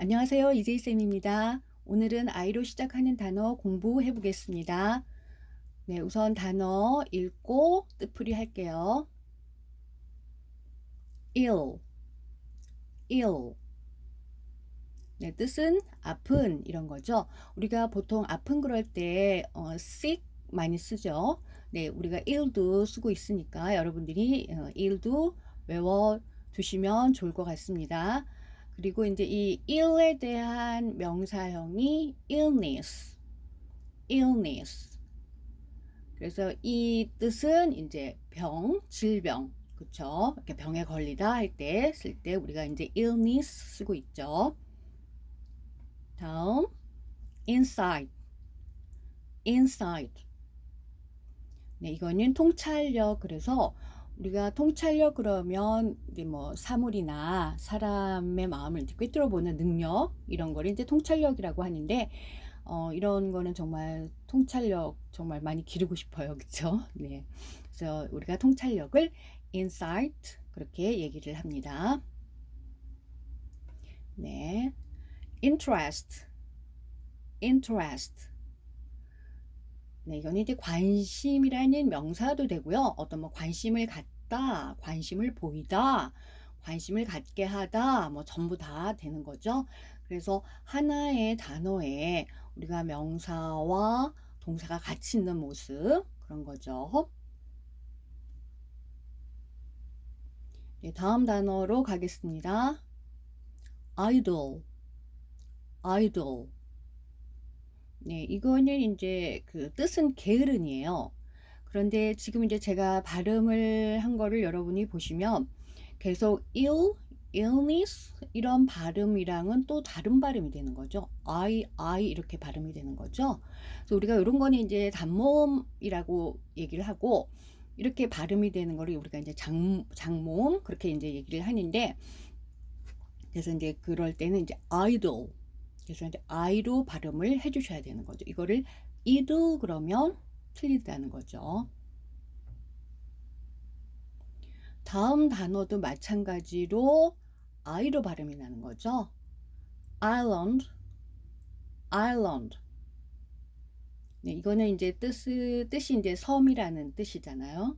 안녕하세요. 이재희쌤입니다. 오늘은 아이로 시작하는 단어 공부해 보겠습니다. 네, 우선 단어 읽고 뜻풀이 할게요. ill, ill. 네, 뜻은 아픈 이런 거죠. 우리가 보통 아픈 그럴 때 어, sick 많이 쓰죠. 네, 우리가 ill도 쓰고 있으니까 여러분들이 어, ill도 외워 두시면 좋을 것 같습니다. 그리고 이제 이 ill에 대한 명사형이 illness, illness. 그래서 이 뜻은 이제 병, 질병, 그쵸? 이렇게 병에 걸리다 할 때 쓸때 우리가 이제 illness 쓰고 있죠. 다음, inside, inside. 네, 이거는 통찰력. 그래서 우리가 통찰력 그러면 이제 뭐 사물이나 사람의 마음을 꿰뚫어 보는 능력 이런 거를 이제 통찰력이라고 하는데 어, 이런 거는 정말 통찰력 정말 많이 기르고 싶어요. 그렇죠? 네. 그래서 우리가 통찰력을 insight 그렇게 얘기를 합니다. 네. interest interest 네, 이거는 이제 관심이라는 명사도 되고요. 어떤 뭐 관심을 갖다, 관심을 보이다, 관심을 갖게 하다, 뭐 전부 다 되는 거죠. 그래서 하나의 단어에 우리가 명사와 동사가 같이 있는 모습 그런 거죠. 네, 다음 단어로 가겠습니다. idol, idol. 네, 이거는 이제 그 뜻은 게으른이에요. 그런데 지금 이제 제가 발음을 한 거를 여러분이 보시면 계속 ill, illness 이런 발음이랑은 또 다른 발음이 되는 거죠. I, I 이렇게 발음이 되는 거죠. 그래서 우리가 이런 거는 이제 단모음이라고 얘기를 하고 이렇게 발음이 되는 거를 우리가 이제 장, 장모음 그렇게 이제 얘기를 하는데 그래서 이제 그럴 때는 이제 idol 이제 I로 발음을 해주셔야 되는 거죠. 이거를 이도 그러면 틀리다는 거죠. 다음 단어도 마찬가지로 I로 발음이 나는 거죠. Island, Island. 네, 이거는 이제 뜻, 뜻이 이제 섬이라는 뜻이잖아요.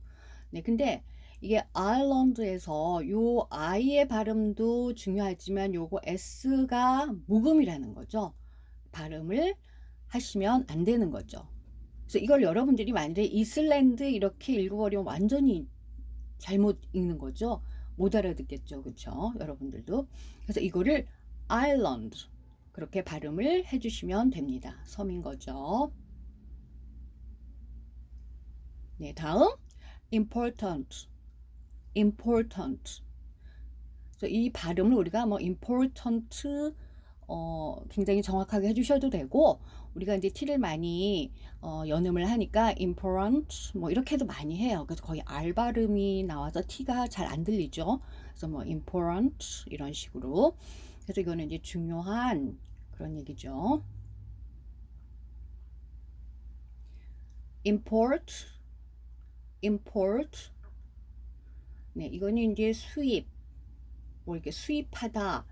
네, 근데 이게 아일랜드에서 요 I의 발음도 중요하지만 요거 S가 묵음이라는 거죠. 발음을 하시면 안 되는 거죠. 그래서 이걸 여러분들이 만약에 이슬랜드 이렇게 읽어버리면 완전히 잘못 읽는 거죠. 못 알아듣겠죠. 그렇죠? 여러분들도. 그래서 이거를 아일랜드 그렇게 발음을 해주시면 됩니다. 섬인 거죠. 네, 다음 important important. 이 발음을 우리가 뭐 important 어, 굉장히 정확하게 해주셔도 되고 우리가 이제 t를 많이 어, 연음을 하니까 important 뭐 이렇게도 많이 해요. 그래서 거의 R 발음이 나와서 t가 잘 안 들리죠. 그래서 뭐 important 이런 식으로 그래서 이거는 이제 중요한 그런 얘기죠. import import 네, 이거는 이제 수입, 뭐 이렇게 수입하다.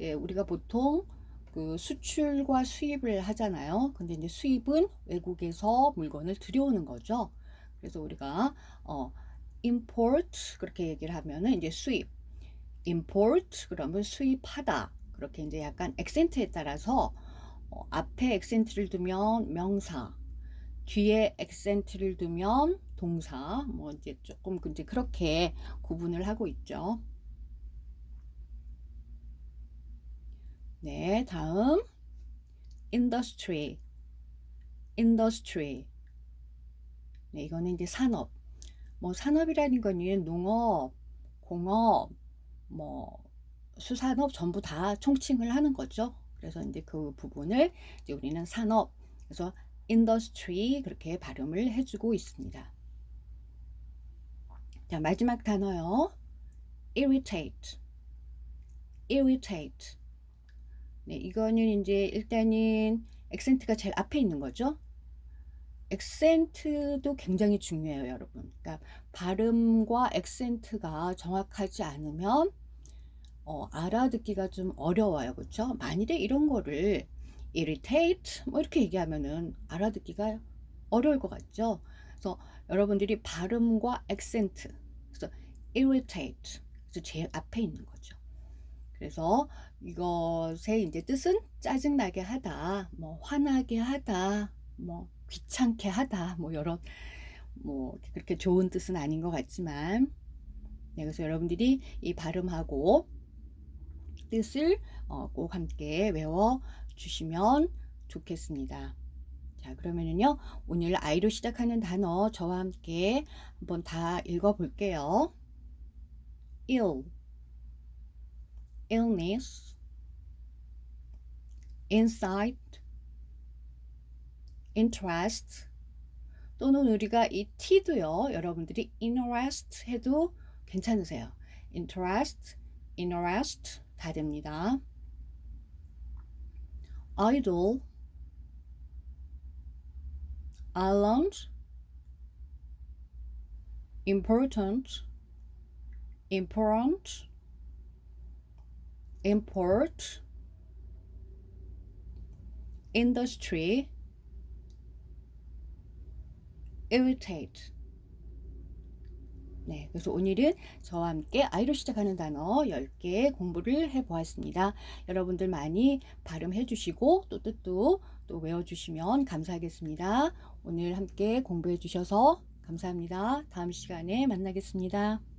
예, 우리가 보통 그 수출과 수입을 하잖아요. 근데 이제 수입은 외국에서 물건을 들여오는 거죠. 그래서 우리가 어 import 그렇게 얘기를 하면은 이제 수입, import 그러면 수입하다. 그렇게 이제 약간 액센트에 따라서 어, 앞에 액센트를 두면 명사, 뒤에 액센트를 두면 동사 뭐 이제 조금 이제 그렇게 구분을 하고 있죠. 네, 다음 industry industry 네, 이거는 이제 산업 뭐 산업이라는 거는 농업, 공업, 뭐 수산업 전부 다 총칭을 하는 거죠. 그래서 이제 그 부분을 이제 우리는 산업 그래서 industry 그렇게 발음을 해주고 있습니다. 자, 마지막 단어요. irritate. irritate. 네, 이거는 이제 일단은 액센트가 제일 앞에 있는 거죠. 액센트도 굉장히 중요해요, 여러분. 그러니까 발음과 액센트가 정확하지 않으면 어, 알아듣기가 좀 어려워요. 그렇죠? 만일에 이런 거를 irritate 뭐 이렇게 얘기하면은 알아듣기가 어려울 것 같죠? 그래서 여러분들이 발음과 액센트 irritate 그래서 제일 앞에 있는 거죠. 그래서 이것의 이제 뜻은 짜증나게 하다, 뭐 화나게 하다, 뭐 귀찮게 하다, 뭐 여러 뭐 그렇게 좋은 뜻은 아닌 것 같지만 네, 그래서 여러분들이 이 발음하고 뜻을 어, 꼭 함께 외워 주시면 좋겠습니다. 자, 그러면은요, 오늘 아이로 시작하는 단어 저와 함께 한번 다 읽어 볼게요. Ill, illness, insight, interest, 또는 우리가 이 t도요, 여러분들이 interest 해도 괜찮으세요. interest, interest 다 됩니다. idle, island, important, important, import, industry, irritate. 네, 그래서 오늘은 저와 함께 아이로 시작하는 단어 10개 공부를 해 보았습니다. 여러분들 많이 발음해 주시고 또 뜻도 또 외워 주시면 감사하겠습니다. 오늘 함께 공부해 주셔서 감사합니다. 다음 시간에 만나겠습니다.